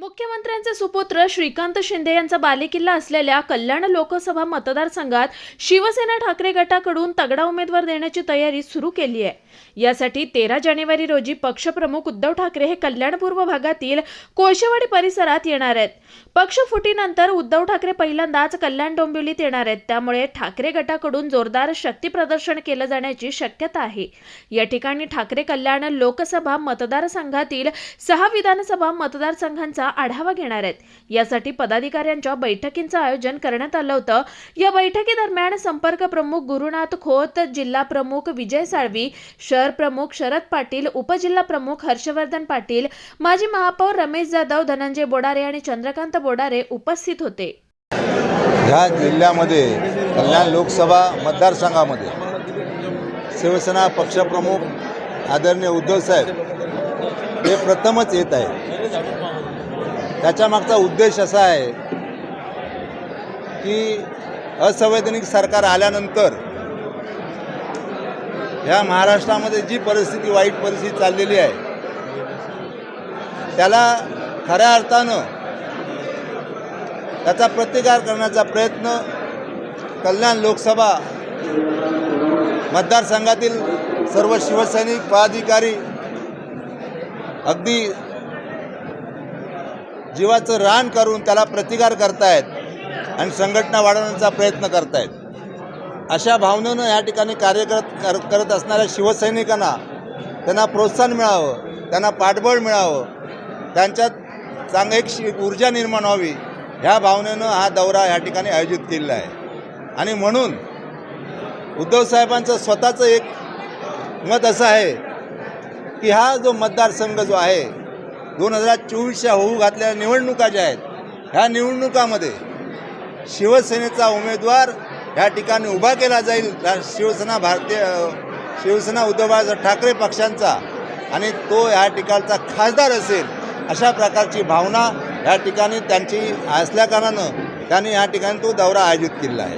मुख्यमंत्र्यांचे सुपुत्र श्रीकांत शिंदे यांचा बालेकिल्ला असलेल्या कल्याण लोकसभा मतदारसंघात शिवसेना ठाकरे गटाकडून तगडा उमेदवार देण्याची तयारी सुरू केली आहे. यासाठी तेरा जानेवारी रोजी पक्षप्रमुख उद्धव ठाकरे हे कल्याण पूर्व भागातील कोळशेवाडी परिसरात येणार आहेत. पक्ष फुटीनंतर उद्धव ठाकरे पहिल्यांदाच कल्याण डोंबिवलीत येणार आहेत. त्यामुळे ठाकरे गटाकडून जोरदार शक्ती प्रदर्शन केलं जाण्याची शक्यता आहे. या ठिकाणी ठाकरे कल्याण लोकसभा मतदारसंघातील सहा विधानसभा मतदारसंघांचा आढावा घेणार आहेत. यासाठी पदाधिकाऱ्यांच्या बैठकींचं आयोजन करण्यात आलं होतं. या बैठकीदरम्यान संपर्क प्रमुख गुरुनाथ खोत जिल्हा प्रमुख विजय साळवी शहर प्रमुख शरद पाटील उपजिल्हा प्रमुख हर्षवर्धन पाटील माजी महापौर रमेश जाधव धनंजय बोडारे आणि चंद्रकांत बोडारे उपस्थित होते. ह्या जिल्ह्यामध्ये कल्याण लोकसभा मतदारसंघामध्ये शिवसेना पक्षप्रमुख आदरणीय उद्धवसाहेब हे प्रथमच येत आहे. त्याच्यामागचा उद्देश असा आहे की असंवैधानिक सरकार आल्यानंतर ह्या महाराष्ट्रामध्ये जी परिस्थिती वाईट परिस्थिती चाललेली आहे त्याला खऱ्या अर्थानं त्याचा प्रतिकार करण्याचा प्रयत्न कल्याण लोकसभा मतदारसंघातील सर्व शिवसैनिक पदाधिकारी अगदी जीवाचं रान करून त्याला प्रतिकार करतायत आणि संघटना वाढवण्याचा प्रयत्न करतायत. अशा भावनेनं या ठिकाणी कार्य करत करत असणाऱ्या शिवसैनिकांना त्यांना प्रोत्साहन मिळावं त्यांना पाठबळ मिळावं त्यांच्यात चांग एक शि ऊर्जा निर्माण व्हावी ह्या भावनेनं हा दौरा या ठिकाणी आयोजित केलेला आहे. आणि म्हणून उद्धवसाहेबांचं स्वतःचं एक मत असं आहे की हा जो मतदारसंघ जो आहे दोन हजार चोवीसच्या होऊ घातलेल्या निवडणुका ज्या आहेत ह्या निवडणुकामध्ये शिवसेनेचा उमेदवार ह्या ठिकाणी उभा केला जाईल. शिवसेना भारतीय शिवसेना उद्धव ठाकरे पक्षांचा आणि तो ह्या ठिकाणचा खासदार असेल अशा प्रकारची भावना या ठिकाणी त्यांची असल्याकारणानं त्यांनी या ठिकाणी तो दौरा आयोजित केला आहे.